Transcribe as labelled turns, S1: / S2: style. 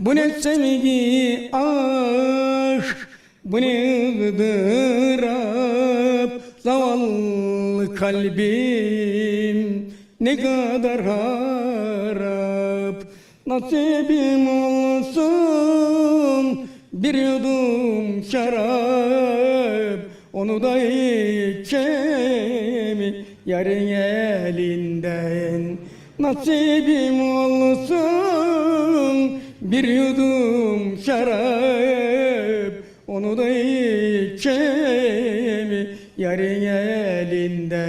S1: Bu ne sevgi aşk? Bu ne ızdırap Zavallı kalbim Ne kadar harap? Nasibim olsun Bir yudum şarap Onu da içemi Yarın elinden Nasibim olsun. Bir yudum şarap Onu da içemi Yarın elinden